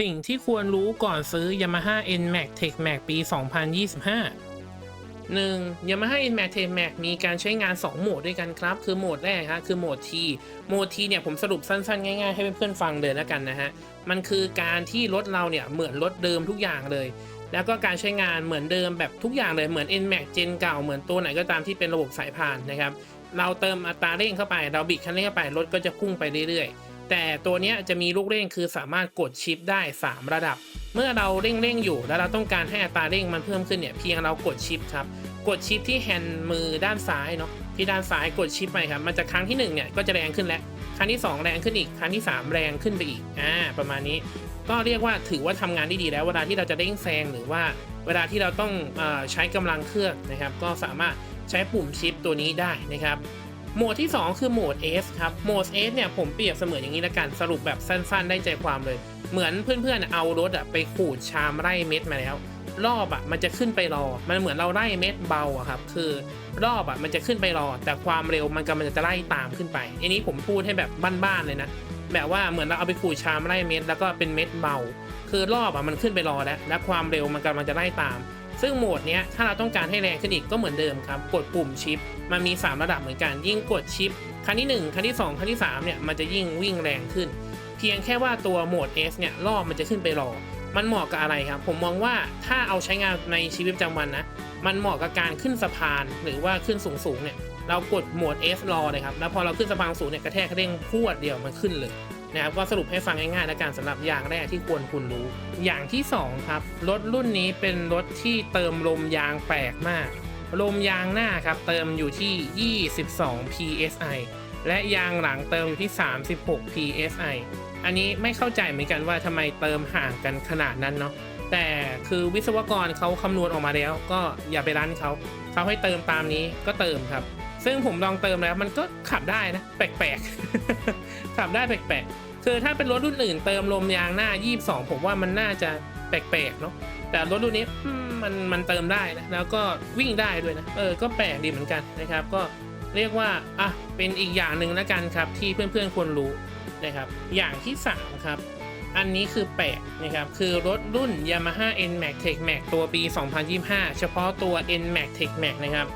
สิ่งที่ควรรู้ก่อนซื้อ Yamaha NMAX Tech Max ปี 2025 1. Yamaha NMAX Tech Max มีการใช้งาน 2 โหมดด้วยกันครับ คือโหมดแรกฮะคือโหมด T โหมด T เนี่ยผมสรุปสั้นๆ ง่ายๆ ให้เพื่อนๆฟังเลยแล้วกันนะฮะ มันคือการที่รถเราเนี่ยเหมือนรถเดิมทุกอย่างเลย แล้วก็การใช้งานเหมือนเดิมแบบทุกอย่างเลยเหมือน NMAX เจนเก่าเหมือนตัวไหนก็ตามที่เป็นระบบสายพานนะครับเราเติมอัตราเร่งเข้าไป เราบิดคันเร่งเข้าไปรถก็จะพุ่งไปเรื่อยๆ แต่ตัวนี้จะมีลูกเร่งคือสามารถกดชิปได้ 3 ระดับ เมื่อเราเร่งเร่งอยู่แล้วเราต้องการให้อัตราเร่งมันเพิ่มขึ้นเนี่ยเพียงเรากดชิปครับ กดชิปที่แฮนด์มือด้านซ้ายเนาะที่ด้านซ้ายกดชิปไปครับมันจะครั้งที่1เนี่ยก็จะแรงขึ้นแล้วครั้งที่ 2 แรงขึ้นอีกครั้งที่ 3 แรงขึ้นไปอีกอ่าประมาณนี้ ก็เรียกว่าถือว่าทำงานได้ดีแล้ว เวลาที่เราจะเร่งแซงหรือว่าเวลาที่เราต้องอใช้กำลังเครื่องนะครับ ก็สามารถใช้ปุ่มชิปตัวนี้ได้นะครับ โหมดที่ 2 คือโหมด S ครับ โหมด S เนี่ยผมเปรียบเสมือนอย่างนี้ละกัน สรุปแบบสั้นๆ ได้ใจความเลย เหมือนเพื่อนๆ เอารถอะไปขูดชามไร่เม็ดมาแล้ว รอบอะมันจะขึ้นไปรอ มันเหมือนเราไล่เม็ดเบาอะครับ คือรอบอะมันจะขึ้นไปรอ แต่ความเร็วมันกำลังจะไล่ตามขึ้นไป อันนี้ผมพูดให้แบบบ้านๆ เลยนะ แบบว่าเหมือนเราเอาไปขูดชามไล่เม็ดแล้วก็เป็นเม็ดเบา คือรอบอะมันขึ้นไปรอแล้ว และความเร็วมันกำลังจะไล่ตาม ซึ่งโหมดเนี้ยถ้าเราต้องการให้แรงขึ้นอีกก็เหมือนเดิมครับ กดปุ่มชิป มันมี 3 ระดับเหมือนกันยิ่งกดชิปครั้งที่ 1ครั้งที่ 2ครั้งที่ 3 เนี่ย มันจะยิ่งวิ่งแรงขึ้น เพียงแค่ว่าตัวโหมด S เนี่ยรอบมันจะขึ้นไปรอ มันเหมาะกับอะไรครับ ผมมองว่าถ้าเอาใช้งานในชีวิตประจำวันนะ มันเหมาะกับการขึ้นสะพานหรือว่าขึ้นสูงๆเนี่ย เรากดโหมด S รอเลยครับ แล้วพอเราขึ้นสะพานสูงเนี่ยกระแทกกระเด้งพวดเดียวมันขึ้นเลย นะครับก็สรุปให้ฟังง่ายๆแล้วกันสำหรับอย่างแรกที่ควรคุณรู้ อย่างที่ 2 ครับ รถรุ่นนี้เป็นรถที่เติมลมยางแปลกมาก ลมยางหน้าครับเติมอยู่ที่ 22 psi และยางหลังเติมอยู่ที่ 36 psi อันนี้ไม่เข้าใจเหมือนกันว่าทำไมเติมห่างกันขนาดนั้นเนาะแต่คือวิศวกรเขาคำนวณออกมาแล้ว ก็อย่าไปรั้นเขาเขาให้เติมตามนี้ก็เติมครับ ซึ่งผมลองเติมแล้วมันก็ขับได้นะ แปลกๆ ขับได้แปลกๆคือถ้าเป็นรถรุ่นอื่นเติมลมยางหน้า 22 ผมว่ามันน่าจะแปลกๆเนาะแต่รถรุ่นนี้อืมมันมันเติมได้นะแล้วก็วิ่งได้ด้วยนะเออก็แปลกดีเหมือนกันนะครับ ก็เรียกว่าอะเป็นอีกอย่างหนึ่งแล้วกันครับที่เพื่อนๆควรรู้นะครับ อย่างที่ 3 ครับ อันนี้คือแปลกนะครับ คือรถรุ่น Yamaha NMAX Tech Max ตัวปี 2025 เฉพาะตัว NMAX Tech Max นะครับ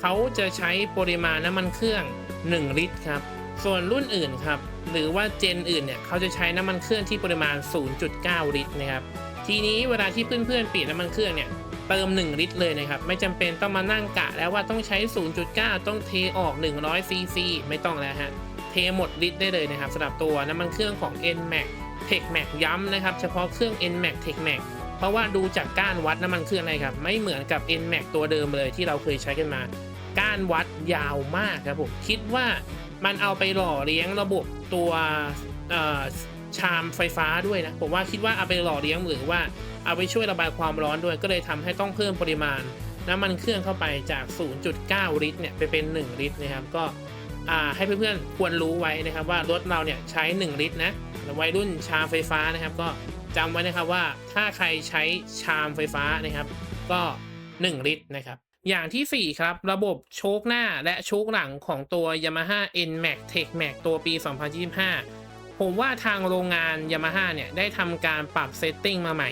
เขาจะใช้ปริมาณน้ำมันเครื่อง 1 ลิตรครับ ส่วนรุ่นอื่นครับ หรือว่าเจนอื่นเนี่ยเขาจะใช้น้ำมันเครื่องที่ปริมาณ 0.9 ลิตรนะครับทีนี้เวลาที่เพื่อนๆเปลี่ยนน้ำมันเครื่องเนี่ยเติม 1 ลิตรเลยนะครับ ไม่จำเป็นต้องมานั่งกะแล้วว่าต้องใช้ 0.9 ต้องเทออก100ซีซีไม่ต้องแล้วฮะเทหมดลิตรได้เลยนะครับสำหรับตัวน้ำมันเครื่องของ NMAX Tech Max ย้ำนะครับ เฉพาะเครื่อง NMAX Tech Max เพราะว่าดูจากก้านวัดน้ำมันเครื่องเลยครับ ไม่เหมือนกับ NMAX ตัวเดิมเลยที่เราเคยใช้กันมา ก้านวัดยาวมากครับผมคิดว่ามันเอาไปหล่อเลี้ยงระบบตัวชามไฟฟ้าด้วยนะผมว่าคิดว่าเอาไปหล่อเลี้ยงหรือว่าเอาไปช่วยระบายความร้อนด้วย ก็เลยทำให้ต้องเพิ่มปริมาณน้ำมันเครื่องเข้าไปจาก 0.9 ลิตรเนี่ยไปเป็น 1 ลิตรนะครับก็ให้เพื่อนๆควรรู้ไว้นะครับว่ารถเราเนี่ยใช้ 1 ลิตรนะวัยรุ่นชามไฟฟ้านะครับ ก็จำไว้นะครับว่าถ้าใครใช้ชามไฟฟ้านะครับ ก็ 1 ลิตรนะครับ อย่างทีสี่ 4 ครับ ระบบโชคหน้าและโชคหลังของตัว Yamaha NMAX Tech Max ตัวปี 2025 ผมว่าทางโรงงาน Yamaha เนี่ย ได้ทำการปรับเซตติ้งมาใหม่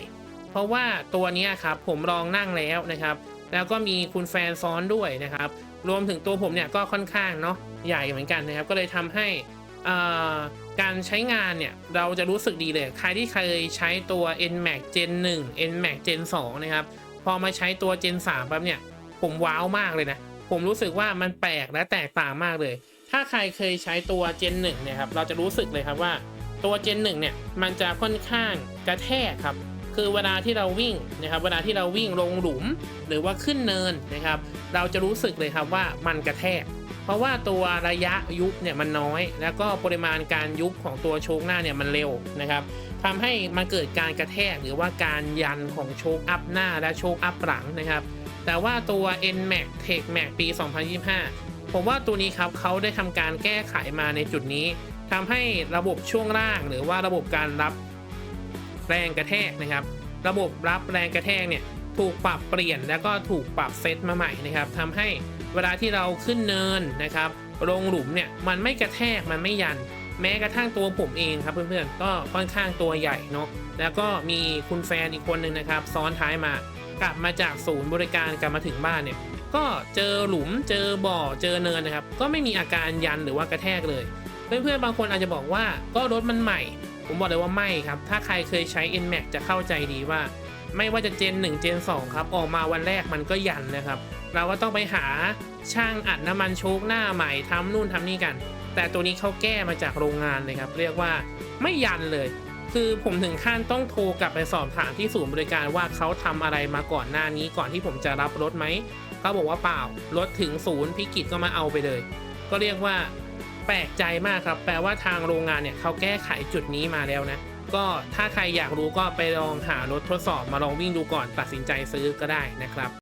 เพราะว่าตัวนี้ครับ ผมลองนั่งแล้วนะครับ แล้วก็มีคุณแฟนซ้อนด้วยนะครับ รวมถึงตัวผมเนี่ย ก็ค่อนข้างเนาะใหญ่เหมือนกันนะครับ ก็เลยทำให้การใช้งานเนี่ย เราจะรู้สึกดีเลย ใครที่เคยใช้ตัว NMAX Gen 1 NMAX Gen 2 นะครับ พอมาใช้ตัว Gen 3ปั๊บเนี่ย ผมว้าวมากเลยนะ ผมรู้สึกว่ามันแปลกและแตกต่างมากเลย ถ้าใครเคยใช้ตัว Gen 1เนี่ยครับเราจะรู้สึกเลยครับว่าตัว Gen 1เนี่ยมันจะค่อนข้างกระแทกครับ คือเวลาที่เราวิ่งนะครับเวลาที่เราวิ่งลงหลุมหรือว่าขึ้นเนินนะครับ เราจะรู้สึกเลยครับว่ามันกระแทก เพราะว่าตัวระยะยุบเนี่ยมันน้อย แล้วก็ปริมาณการยุบของตัวโชคหน้าเนี่ยมันเร็วนะครับทำให้มันเกิดการกระแทกหรือว่าการยันของโชคอัพหน้าและโชคอัพหลังนะครับ แต่ว่าตัว NMAX Tech Max ปี 2025 ผมว่าตัวนี้ครับเขาได้ทำการแก้ไขมาในจุดนี้ทำให้ระบบช่วงล่างหรือว่าระบบการรับแรงกระแทกนะครับ ระบบรับแรงกระแทกเนี่ยถูกปรับเปลี่ยนแล้วก็ถูกปรับเซตมาใหม่นะครับทำให้เวลาที่เราขึ้นเนินนะครับลงหลุมเนี่ยมันไม่กระแทกมันไม่ยัน แม้กระทั่งตัวผมเองครับเพื่อนๆก็ค่อนข้างตัวใหญ่เนาะแล้วก็มีคุณแฟนอีกคนหนึ่งนะครับ ซ้อนท้ายมา กลับมาจากศูนย์บริการกลับมาถึงบ้านเนี่ยก็เจอหลุมเจอบ่อเจอเนินนะครับ ก็ไม่มีอาการยันหรือว่ากระแทกเลย เพื่อนๆบางคนอาจจะบอกว่าก็รถมันใหม่ ผมบอกเลยว่าไม่ครับ ถ้าใครเคยใช้ NMAX จะเข้าใจดีว่า ไม่ว่าจะเจน 1 เจน 2 ครับ ออกมาวันแรกมันก็ยันนะครับ เราก็ต้องไปหาช่างอัดน้ำมันโชคหน้าใหม่ทำนู่นทำนี่กัน แต่ตัวนี้เขาแก้มาจากโรงงานเลยครับ เรียกว่าไม่ยันเลย คือผมถึงขั้นต้องโทรกลับไปสอบถามที่ศูนย์บริการว่าเขาทำอะไรมาก่อนหน้านี้ก่อนที่ผมจะรับรถไหมเขาบอกว่าเปล่ารถถึงศูนย์พิกิจก็มาเอาไปเลย ก็เรียกว่าแปลกใจมากครับ แปลว่าทางโรงงานเนี่ยเขาแก้ไขจุดนี้มาแล้วนะ ก็ถ้าใครอยากรู้ก็ไปลองหารถทดสอบมาลองวิ่งดูก่อนตัดสินใจซื้อก็ได้นะครับ